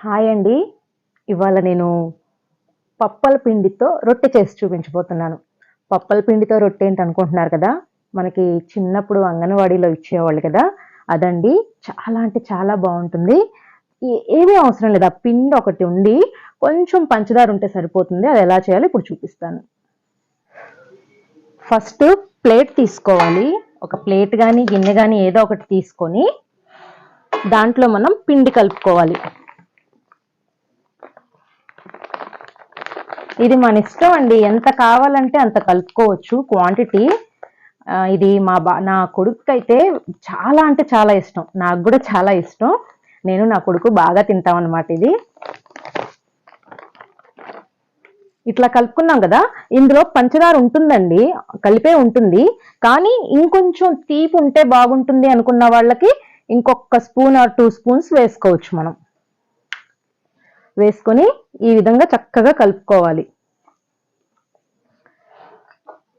Hi అండి. ఇవాళ నేను పప్పల పిండితో రొట్టె చేసి చూపించబోతున్నాను. పప్పల పిండితో రొట్టె ఏంటి అనుకుంటున్నారు కదా? మనకి చిన్నప్పుడు అంగన్వాడీలో ఇచ్చేవాళ్ళు కదా? అదండి చాలా అంటే చాలా బాగుంటుంది. ఏ- ఏమీ అవసరం లేదు. ఆ పిండి ఒకటి ఉండి కొంచెం పంచదార ఉంటే సరిపోతుంది. అది ఎలా చేయాలో ఇప్పుడు చూపిస్తాను. ఫస్ట్ ప్లేట్ తీసుకోవాలి. ఒక ప్లేట్ కానీ గిన్నె కానీ ఏదో ఒకటి తీసుకొని దాంట్లో మనం పిండి కలుపుకోవాలి. ఇది మన ఇష్టం అండి. ఎంత కావాలంటే అంత కలుపుకోవచ్చు క్వాంటిటీ ఇది మా బా నా కొడుకు అయితే చాలా అంటే చాలా ఇష్టం. నాకు కూడా చాలా ఇష్టం. నేను నా కొడుకు బాగా తింటామన్నమాట ఇది. ఇట్లా కలుపుకున్నాం కదా. ఇందులో పంచదార ఉంటుందండి. కలిపే ఉంటుంది. కానీ ఇంకొంచెం తీపి ఉంటే బాగుంటుంది అనుకున్న వాళ్ళకి ఇంకొక స్పూన్ ఆర్ టూ స్పూన్స్ వేసుకోవచ్చు మనం. వేసుకొని ఈ విధంగా చక్కగా కలుపుకోవాలి.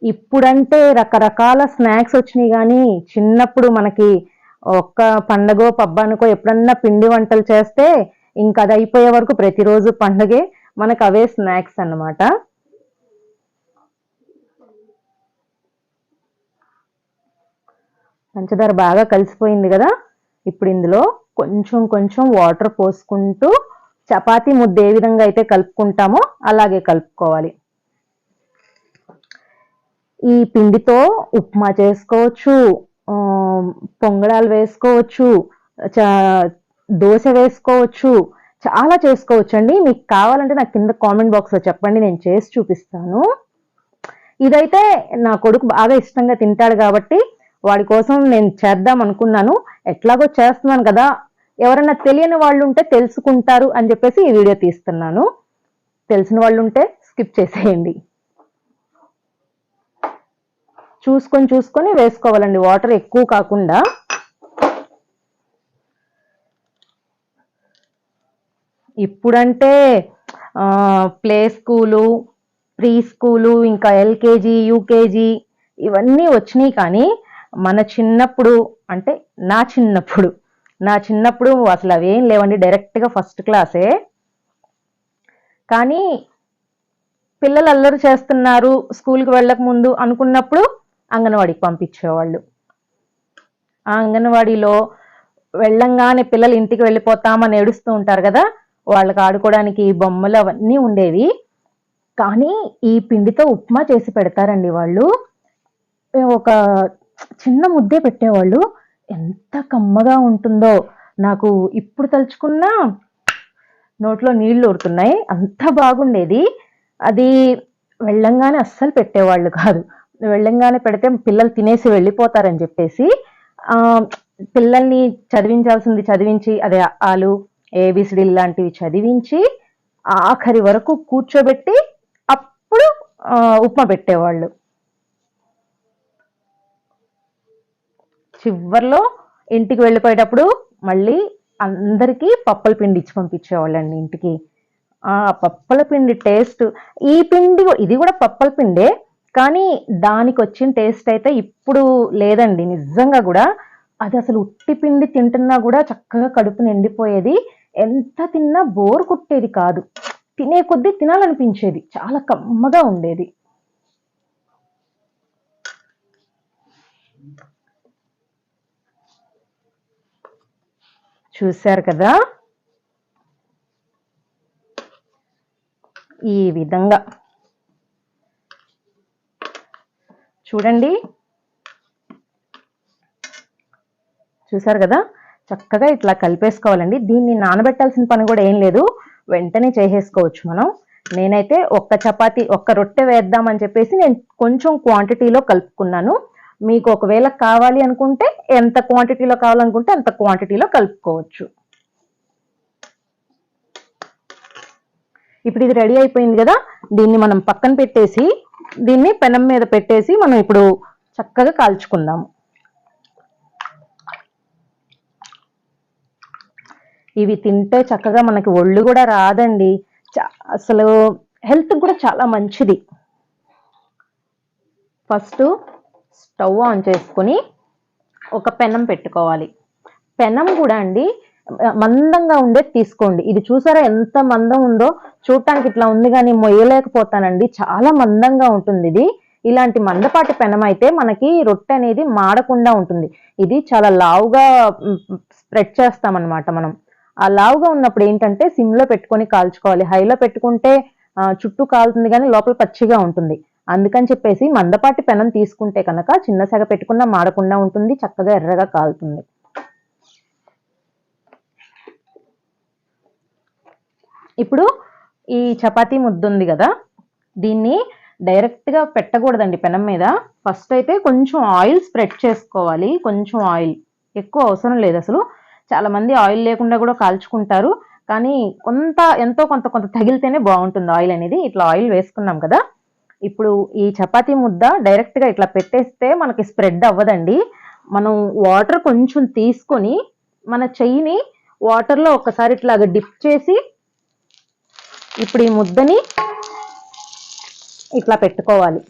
ఇప్పుడంటే రకరకాల స్నాక్స్ వచ్చినాయి కానీ చిన్నప్పుడు మనకి ఒక్క పండగో పబ్బానికో ఎప్పుడన్నా పిండి వంటలు చేస్తే ఇంకా అది అయిపోయే వరకు ప్రతిరోజు పండగే మనకు అవే స్నాక్స్ అన్నమాట. పంచదార బాగా కలిసిపోయింది కదా? ఇప్పుడు ఇందులో కొంచెం కొంచెం వాటర్ పోసుకుంటూ చపాతీ ముద్ద ఏ విధంగా అయితే కలుపుకుంటామో అలాగే కలుపుకోవాలి. ఈ పిండితో ఉప్మా చేసుకోవచ్చు పొంగడాలు వేసుకోవచ్చు చ- దోశ వేసుకోవచ్చు చాలా చేసుకోవచ్చు అండి మీకు కావాలంటే నాకు కింద కామెంట్ బాక్స్లో చెప్పండి నేను చేసి చూపిస్తాను. ఇదైతే నా కొడుకు బాగా ఇష్టంగా తింటాడు కాబట్టి వాడి కోసం నేను చేద్దాం అనుకున్నాను. ఎట్లాగో చేస్తున్నాను కదా ఎవరైనా తెలియని వాళ్ళు ఉంటే తెలుసుకుంటారు అని చెప్పేసి ఈ వీడియో తీస్తున్నాను. తెలిసిన వాళ్ళు ఉంటే స్కిప్ చేసేయండి. చూసుకొని చూసుకొని వేసుకోవాలండి. వాటర్ ఎక్కువ కాకుండా. ఇప్పుడంటే ప్లే స్కూలు ప్రీ స్కూలు ఇంకా ఎల్కేజీ యూకేజీ ఇవన్నీ వచ్చినాయి కానీ మన చిన్నప్పుడు అంటే నా చిన్నప్పుడు నా చిన్నప్పుడు అసలు అవేం లేవండి డైరెక్ట్గా ఫస్ట్ క్లాసే. కానీ పిల్లలు అల్లరి చేస్తున్నారు స్కూల్కి వెళ్ళక ముందు అనుకున్నప్పుడు అంగన్వాడికి పంపించేవాళ్ళు. ఆ అంగన్వాడీలో వెళ్ళంగానే పిల్లలు ఇంటికి వెళ్ళిపోతామని ఏడుస్తూ ఉంటారు కదా వాళ్ళకి ఆడుకోవడానికి బొమ్మలు అవన్నీ ఉండేవి. కానీ ఈ పిండితో ఉప్మా చేసి పెడతారండి వాళ్ళు. ఒక చిన్న ముద్దే పెట్టేవాళ్ళు. ఎంత కమ్మగా ఉంటుందో నాకు ఇప్పుడు తలుచుకున్నా నోట్లో నీళ్ళు ఊరుతున్నాయి. అంత బాగుండేది. అది వెళ్ళంగానే అస్సలు పెట్టేవాళ్ళు కాదు. వెళ్ళంగానే పెడితే పిల్లలు తినేసి వెళ్ళిపోతారని చెప్పేసి పిల్లల్ని చదివించాల్సింది చదివించి అదే ఆలు ఏబిసిడి లాంటివి చదివించి ఆఖరి వరకు కూర్చోబెట్టి అప్పుడు ఉప్మా పెట్టేవాళ్ళు. చివర్లో ఇంటికి వెళ్ళిపోయేటప్పుడు మళ్ళీ అందరికీ పప్పల పిండి ఇచ్చి పంపించేవాళ్ళండి ఇంటికి. ఆ పప్పల పిండి టేస్ట్ ఈ పిండి ఇది కూడా పప్పల పిండే కానీ దానికి వచ్చిన టేస్ట్ అయితే ఇప్పుడు లేదండి. నిజంగా కూడా అది అసలు ఉట్టి పిండి తింటున్నా కూడా చక్కగా కడుపు నిండిపోయేది. ఎంత తిన్నా బోర్ కొట్టేది కాదు. తినే కొద్దీ తినాలనిపించేది. చాలా కమ్మగా ఉండేది. చూశారు కదా? ఈ విధంగా. చూడండి. చూసారు కదా? చక్కగా ఇట్లా కలిపేసుకోవాలండి. దీన్ని నానబెట్టాల్సిన పని కూడా ఏం లేదు. వెంటనే చేసేసుకోవచ్చు మనం. నేనైతే ఒక్క చపాతీ ఒక్క రొట్టె వేద్దామని చెప్పేసి నేను కొంచెం క్వాంటిటీలో కలుపుకున్నాను. మీకు ఒకవేళ కావాలి అనుకుంటే ఎంత క్వాంటిటీలో కావాలనుకుంటే అంత క్వాంటిటీలో కలుపుకోవచ్చు. ఇప్పుడు ఇది రెడీ అయిపోయింది కదా దీన్ని మనం పక్కన పెట్టేసి దీన్ని పెనం మీద పెట్టేసి మనం ఇప్పుడు చక్కగా కాల్చుకుందాము. ఇవి తింటే చక్కగా మనకి ఒళ్ళు కూడా రాదండి. చా- అసలు హెల్త్ కూడా చాలా మంచిది. ఫస్ట్ స్టవ్ ఆన్ చేసుకొని ఒక పెనం పెట్టుకోవాలి. పెనం కూడా అండి మందంగా ఉండేది తీసుకోండి. ఇది చూసారా ఎంత మందం ఉందో? చూడటానికి ఇట్లా ఉంది కానీ మొయ్యలేకపోతానండి. చాలా మందంగా ఉంటుంది ఇది. ఇలాంటి మందపాటి పెనం అయితే మనకి రొట్టె అనేది మాడకుండా ఉంటుంది. ఇది చాలా లావుగా స్ప్రెడ్ చేస్తామన్నమాట మనం. ఆ లావుగా ఉన్నప్పుడు ఏంటంటే సిమ్లో పెట్టుకొని కాల్చుకోవాలి. హైలో పెట్టుకుంటే చుట్టూ కాలుతుంది కానీ లోపల పచ్చిగా ఉంటుంది. అందుకని చెప్పేసి మందపాటి పెనం తీసుకుంటే కనుక చిన్న సెగ పెట్టుకున్నా మాడకుండా ఉంటుంది చక్కగా ఎర్రగా కాలుతుంది. ఇప్పుడు ఈ చపాతీ ముద్ద ఉంది కదా దీన్ని డైరెక్ట్గా పెట్టకూడదండి పెనం మీద. ఫస్ట్ అయితే కొంచెం ఆయిల్ స్ప్రెడ్ చేసుకోవాలి కొంచెం ఆయిల్ ఎక్కువ అవసరం లేదు అసలు. చాలా మంది ఆయిల్ లేకుండా కూడా కాల్చుకుంటారు కానీ కొంత ఎంతో కొంత కొంత తగిలితేనే బాగుంటుంది ఆయిల్ అనేది. ఇట్లా ఆయిల్ వేసుకున్నాం కదా ఇప్పుడు ఈ చపాతీ ముద్ద డైరెక్ట్గా ఇట్లా పెట్టేస్తే మనకి స్ప్రెడ్ అవ్వదండి. మనం వాటర్ కొంచెం తీసుకొని మన చెయ్యిని వాటర్లో ఒకసారి ఇట్లాగ డిప్ చేసి ఇప్పుడు ఈ ముద్దని ఇట్లా పెట్టుకోవాలి.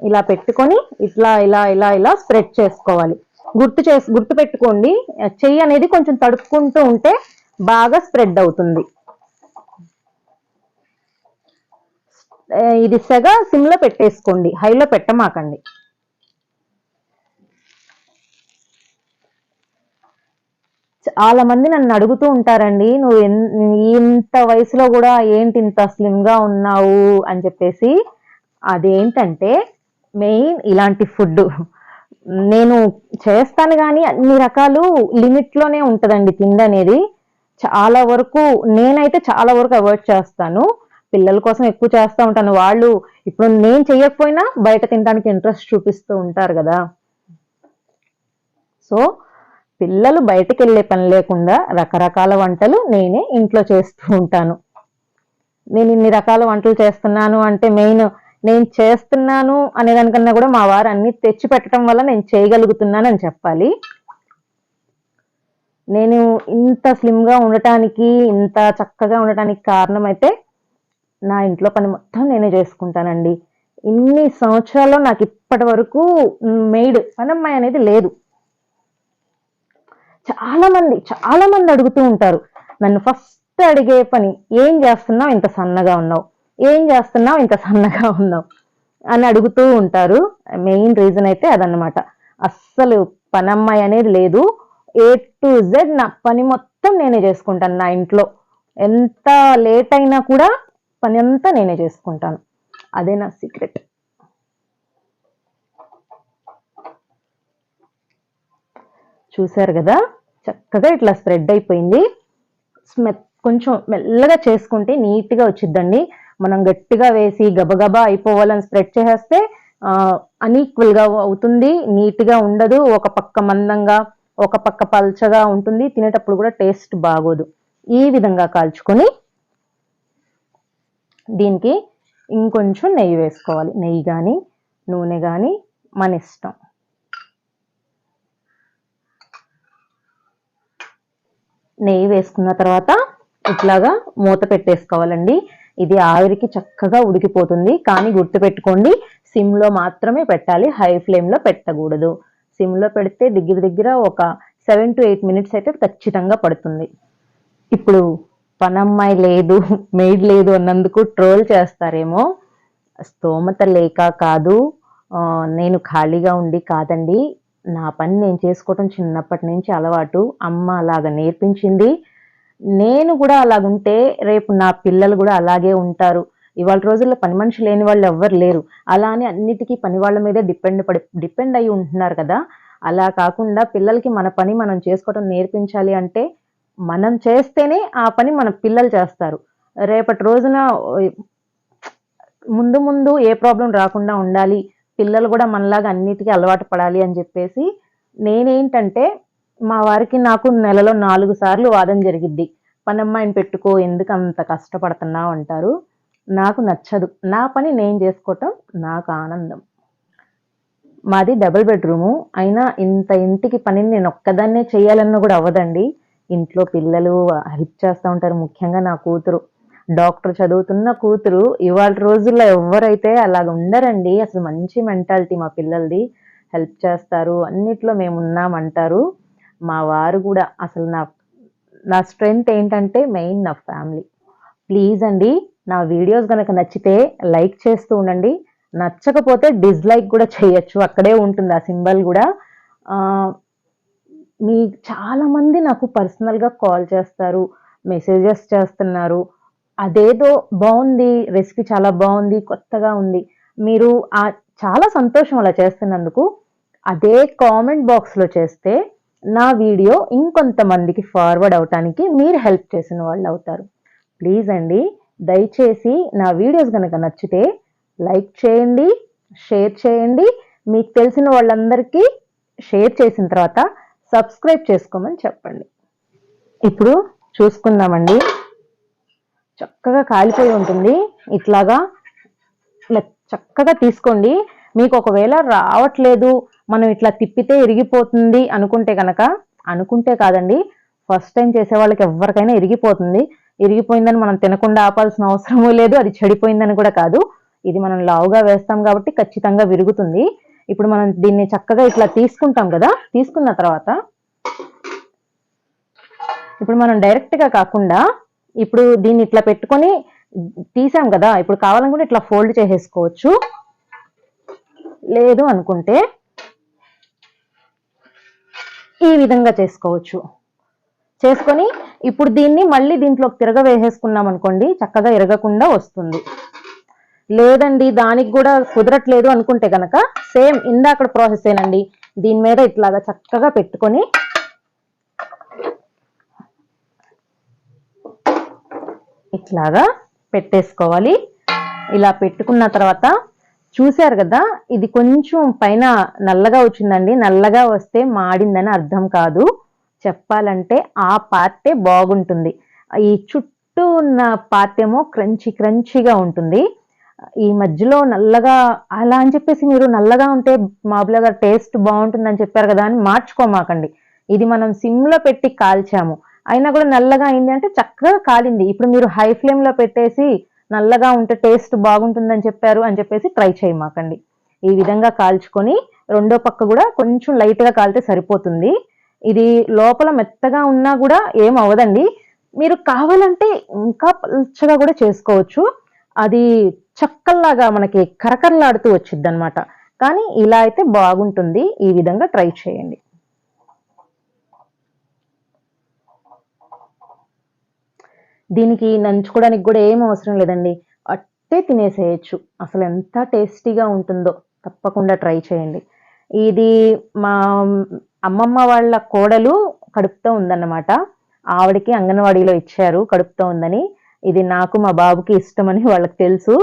ఇలా పెట్టుకొని ఇట్లా ఇలా ఇలా ఇలా స్ప్రెడ్ చేసుకోవాలి. గుర్తు చేసి గుర్తు పెట్టుకోండి చెయ్యి అనేది కొంచెం తడుపుకుంటూ ఉంటే బాగా స్ప్రెడ్ అవుతుంది ఆ, ఇది సెగ సిమ్లో పెట్టేసుకోండి. హైలో పెట్టమాకండి. చాలా మంది నన్ను అడుగుతూ ఉంటారండి నువ్వు ఎన్- ఇంత వయసులో కూడా ఏంటి ఇంత స్లిమ్గా ఉన్నావు? అని చెప్పేసి. అదేంటంటే మెయిన్ ఇలాంటి ఫుడ్ నేను చేస్తాను కానీ అన్ని రకాలు లిమిట్లోనే ఉంటుందండి ఉంటదండి తిండి అనేది చాలా వరకు నేనైతే చాలా వరకు అవాయిడ్ చేస్తాను. పిల్లల కోసం ఎక్కువ చేస్తూ ఉంటాను. వాళ్ళు ఇప్పుడు నేను చెయ్యకపోయినా బయట తినడానికి ఇంట్రెస్ట్ చూపిస్తూ ఉంటారు కదా. సో పిల్లలు బయటకు వెళ్ళే పని లేకుండా రకరకాల వంటలు నేనే ఇంట్లో చేస్తూ ఉంటాను. నేను ఇన్ని రకాల వంటలు చేస్తున్నాను అంటే మెయిన్ నేను చేస్తున్నాను అనే దానికన్నా కూడా మా వారు అన్ని తెచ్చి పెట్టడం వల్ల నేను చేయగలుగుతున్నాను అని చెప్పాలి. నేను ఇంత స్లిమ్గా ఉండటానికి ఇంత చక్కగా ఉండటానికి కారణం అయితే నా ఇంట్లో పని మొత్తం నేనే చేసుకుంటానండి. ఇన్ని సంవత్సరాల్లో నాకు ఇప్పటి వరకు మెయిడ్ పనమ్మాయి అనేది లేదు. చాలామంది చాలామంది అడుగుతూ ఉంటారు నన్ను ఫస్ట్ అడిగే పని ఏం చేస్తున్నావు? ఇంత సన్నగా ఉన్నావు. ఏం చేస్తున్నావు? ఇంత సన్నగా ఉన్నావు. అని అడుగుతూ ఉంటారు. మెయిన్ రీజన్ అయితే అదనమాట అస్సలు పనమ్మాయి అనేది లేదు. ఏ టు జెడ్ నా పని మొత్తం నేనే చేసుకుంటాను నా ఇంట్లో. ఎంత లేట్ అయినా కూడా పని అంతా నేనే చేసుకుంటాను. అదే నా సీక్రెట్ చూశారు కదా? చక్కగా ఇట్లా స్ప్రెడ్ అయిపోయింది. స్మె కొంచెం మెల్లగా చేసుకుంటే నీట్గా వచ్చిద్దండి. మనం గట్టిగా వేసి గబగబా అయిపోవాలని స్ప్రెడ్ చేసేస్తే అన్ఈక్వల్గా అవుతుంది. నీట్గా ఉండదు. ఒక పక్క మందంగా ఒక పక్క పల్చగా ఉంటుంది. తినేటప్పుడు కూడా టేస్ట్ బాగోదు. ఈ విధంగా కాల్చుకొని దీనికి ఇంకొంచెం నెయ్యి వేసుకోవాలి. నెయ్యి కానీ నూనె కానీ మన ఇష్టం. నెయ్యి వేసుకున్న తర్వాత ఇట్లాగా మూత పెట్టేసుకోవాలండి. ఇది ఆవిరికి చక్కగా ఉడికిపోతుంది. కానీ గుర్తుపెట్టుకోండి సిమ్లో మాత్రమే పెట్టాలి. హై ఫ్లేమ్లో పెట్టకూడదు. సిమ్లో పెడితే దగ్గర దగ్గర ఒక సెవెన్ టు ఎయిట్ మినిట్స్ అయితే ఖచ్చితంగా పడుతుంది. ఇప్పుడు పనమ్మాయి లేదు మెయిడ్ లేదు అన్నందుకు ట్రోల్ చేస్తారేమో. స్తోమత లేక కాదు నేను ఖాళీగా ఉండి కాదండి. నా పని నేను చేసుకోవటం చిన్నప్పటి నుంచి అలవాటు. అమ్మ అలాగ నేర్పించింది. నేను కూడా అలాగుంటే రేపు నా పిల్లలు కూడా అలాగే ఉంటారు. ఇవాళ రోజుల్లో పని మనిషి లేని వాళ్ళు ఎవ్వరు లేరు. అలా అని అన్నిటికీ పని వాళ్ళ మీదే డిపెండ్ పడి డిపెండ్ అయి ఉంటున్నారు కదా. అలా కాకుండా పిల్లలకి మన పని మనం చేసుకోవటం నేర్పించాలి అంటే మనం చేస్తేనే ఆ పని మన పిల్లలు చేస్తారు. రేపటి రోజున ముందు ముందు ఏ ప్రాబ్లం రాకుండా ఉండాలి పిల్లలు కూడా మనలాగా అన్నిటికీ అలవాటు పడాలి అని చెప్పేసి నేనేంటంటే మా వారికి నాకు నెలలో నాలుగు సార్లు వాదన జరిగిద్ది. పనమ్మాయిని పెట్టుకో ఎందుకు అంత కష్టపడుతున్నావు? అంటారు. నాకు నచ్చదు. నా పని నేను చేసుకోవటం నాకు ఆనందం. మాది డబుల్ బెడ్రూము. అయినా ఇంత ఇంటికి పనిని నేను ఒక్కదాన్నే చేయాలన్నా కూడా అవ్వదండి. ఇంట్లో పిల్లలు హెల్ప్ చేస్తూ ఉంటారు ముఖ్యంగా నా కూతురు. డాక్టర్ చదువుతున్న కూతురు ఇవాళ రోజుల్లో ఎవరైతే అలాగ ఉండరండి. అసలు మంచి మెంటాలిటీ మా పిల్లలది. హెల్ప్ చేస్తారు. అన్నిట్లో మేము ఉన్నామంటారు. మా వారు కూడా అసలు నా నా స్ట్రెంగ్త్ ఏంటంటే మెయిన్ నా ఫ్యామిలీ. ప్లీజ్ అండి నా వీడియోస్ కనుక నచ్చితే లైక్ చేస్తూ ఉండండి. నచ్చకపోతే డిస్లైక్ కూడా చేయొచ్చు. అక్కడే ఉంటుంది ఆ సింబల్ కూడా. మీ చాలామంది నాకు పర్సనల్గా కాల్ చేస్తారు మెసేజెస్ చేస్తున్నారు. అదేదో బాగుంది రెసిపీ చాలా బాగుంది కొత్తగా ఉంది. మీరు ఆ చాలా సంతోషం అలా చేస్తున్నందుకు అదే కామెంట్ బాక్స్లో చేస్తే నా వీడియో ఇంకొంతమందికి ఫార్వర్డ్ అవటానికి మీరు హెల్ప్ చేసిన వాళ్ళు అవుతారు. ప్లీజ్ అండి దయచేసి నా వీడియోస్ కనుక నచ్చితే లైక్ చేయండి షేర్ చేయండి. మీకు తెలిసిన వాళ్ళందరికీ షేర్ చేసిన తర్వాత సబ్స్క్రైబ్ చేసుకోమని చెప్పండి. ఇప్పుడు చూసుకుందామండి. చక్కగా కాలిపోయి ఉంటుంది. ఇట్లాగా ఇలా చక్కగా తీసుకోండి. మీకు ఒకవేళ రావట్లేదు మనం ఇట్లా తిప్పితే ఇరిగిపోతుంది అనుకుంటే కనుక అనుకుంటే కాదండి ఫస్ట్ టైం చేసే వాళ్ళకి ఎవరికైనా ఇరిగిపోతుంది. ఇరిగిపోయిందని మనం తినకుండా ఆపాల్సిన అవసరమూ లేదు అది చెడిపోయిందని కూడా కాదు. ఇది మనం లావుగా వేస్తాం కాబట్టి ఖచ్చితంగా విరుగుతుంది. ఇప్పుడు మనం దీన్ని చక్కగా ఇట్లా తీసుకుంటాం కదా? తీసుకున్న తర్వాత ఇప్పుడు మనం డైరెక్ట్గా కాకుండా ఇప్పుడు దీన్ని ఇట్లా పెట్టుకొని తీసాం కదా? ఇప్పుడు కావాలనుకుంటే ఇట్లా ఫోల్డ్ చేసేసుకోవచ్చు. లేదు అనుకుంటే ఈ విధంగా చేసుకోవచ్చు. చేసుకొని ఇప్పుడు దీన్ని మళ్ళీ దీంట్లోకి తిరగ వేసేసుకున్నాం అనుకోండి చక్కగా ఇరగకుండా వస్తుంది. లేదండి దానికి కూడా కుదరట్లేదు అనుకుంటే కనుక సేమ్ ఇందాక ప్రాసెస్ ఏనండి. దీని మీద ఇట్లాగా చక్కగా పెట్టుకొని ఇట్లాగా పెట్టేసుకోవాలి. ఇలా పెట్టుకున్న తర్వాత చూశారు కదా ఇది కొంచెం పైన నల్లగా వచ్చిందండి. నల్లగా వస్తే మాడిందని అర్థం కాదు. చెప్పాలంటే ఆ పార్టే బాగుంటుంది. ఈ చుట్టూ ఉన్న పార్ట్ ఏమో క్రంచి క్రంచిగా ఉంటుంది. ఈ మధ్యలో నల్లగా అలా అని చెప్పేసి మీరు నల్లగా ఉంటే మామూలుగా టేస్ట్ బాగుంటుందని చెప్పారు కదా అని మార్చుకోమాకండి. ఇది మనం సిమ్లో పెట్టి కాల్చాము. అయినా కూడా నల్లగా అయింది అంటే చక్కగా కాలింది. ఇప్పుడు మీరు హై ఫ్లేమ్లో పెట్టేసి నల్లగా ఉంటే టేస్ట్ బాగుంటుందని చెప్పారు అని చెప్పేసి ట్రై చేయమాకండి. ఈ విధంగా కాల్చుకొని రెండో పక్క కూడా కొంచెం లైట్గా కాలితే సరిపోతుంది. ఇది లోపల మెత్తగా ఉన్నా కూడా ఏం అవ్వదండి. మీరు కావాలంటే ఇంకా పల్చగా కూడా చేసుకోవచ్చు. అది చక్కల్లాగా మనకి కరకరలాడుతూ వచ్చింది అనమాట కానీ ఇలా అయితే బాగుంటుంది. ఈ విధంగా ట్రై చేయండి. దీనికి నంచుకోవడానికి కూడా ఏం అవసరం లేదండి. అట్టే తినేసేయచ్చు. అసలు ఎంత టేస్టీగా ఉంటుందో తప్పకుండా ట్రై చేయండి. ఇది మా అమ్మమ్మ వాళ్ళ కోడలు కడుపుతో ఉందన్నమాట. ఆవిడకి అంగన్వాడీలో ఇచ్చారు. కడుపుతో ఉందని. ఇది నాకు మా బాబుకి ఇష్టమని వాళ్ళకి తెలుసు.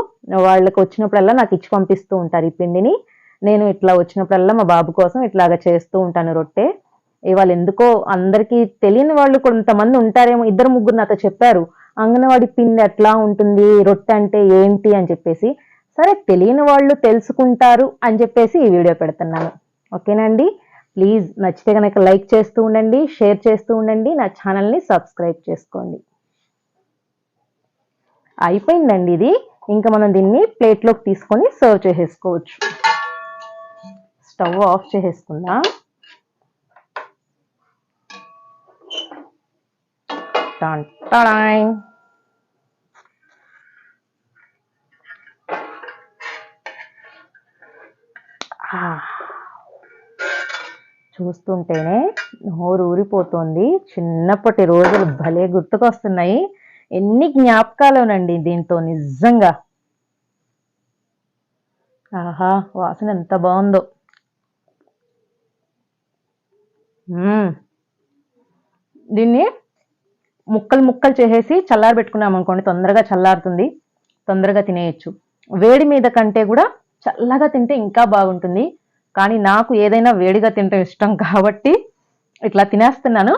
వాళ్ళకి వచ్చినప్పుడల్లా నాకు ఇచ్చి పంపిస్తూ ఉంటారు ఈ పిండిని. నేను ఇట్లా వచ్చినప్పుడల్లా మా బాబు కోసం ఇట్లాగా చేస్తూ ఉంటాను రొట్టె. ఇవాళ ఎందుకో అందరికీ తెలియని వాళ్ళు కొంతమంది ఉంటారేమో. ఇద్దరు ముగ్గురు నాతో చెప్పారు. అంగన్వాడి పిండి ఎట్లా ఉంటుంది? రొట్టె అంటే ఏంటి? అని చెప్పేసి. సరే తెలియని వాళ్ళు తెలుసుకుంటారు అని చెప్పేసి ఈ వీడియో పెడుతున్నాను. ఓకేనండి ప్లీజ్ నచ్చితే కనుక లైక్ చేస్తూ ఉండండి షేర్ చేస్తూ ఉండండి. నా ఛానల్ని సబ్స్క్రైబ్ చేసుకోండి. అయిపోయిందండి ఇది. ఇంకా మనం దీన్ని ప్లేట్లోకి తీసుకొని సర్వ్ చేసేసుకోవచ్చు. స్టవ్ ఆఫ్ చేసేసుకుందాం. Dun, చూస్తుంటేనే నోరు ఊరిపోతుంది. చిన్నప్పటి రోజులు భలే గుర్తుకొస్తున్నాయి. ఎన్ని జ్ఞాపకాలునండి దీంతో నిజంగా. ఆహా వాసన ఎంత బాగుందో. దీన్ని ముక్కలు ముక్కలు చేసేసి చల్లారి పెట్టుకున్నాం అనుకోండి తొందరగా చల్లారుతుంది తొందరగా తినేయచ్చు. వేడి మీద కంటే కూడా చల్లగా తింటే ఇంకా బాగుంటుంది. కానీ నాకు ఏదైనా వేడిగా తింటే ఇష్టం కాబట్టి ఇట్లా తినేస్తున్నాను.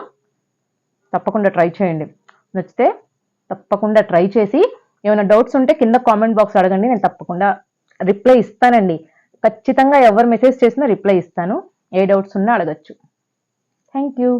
తప్పకుండా ట్రై చేయండి. నచ్చితే తప్పకుండా ట్రై చేసి ఏమైనా డౌట్స్ ఉంటే కింద కామెంట్ బాక్స్ అడగండి నేను తప్పకుండా రిప్లై ఇస్తానండి. ఖచ్చితంగా ఎవరు మెసేజ్ చేసినా రిప్లై ఇస్తాను. ఏ డౌట్స్ ఉన్నా అడగచ్చు. Thank you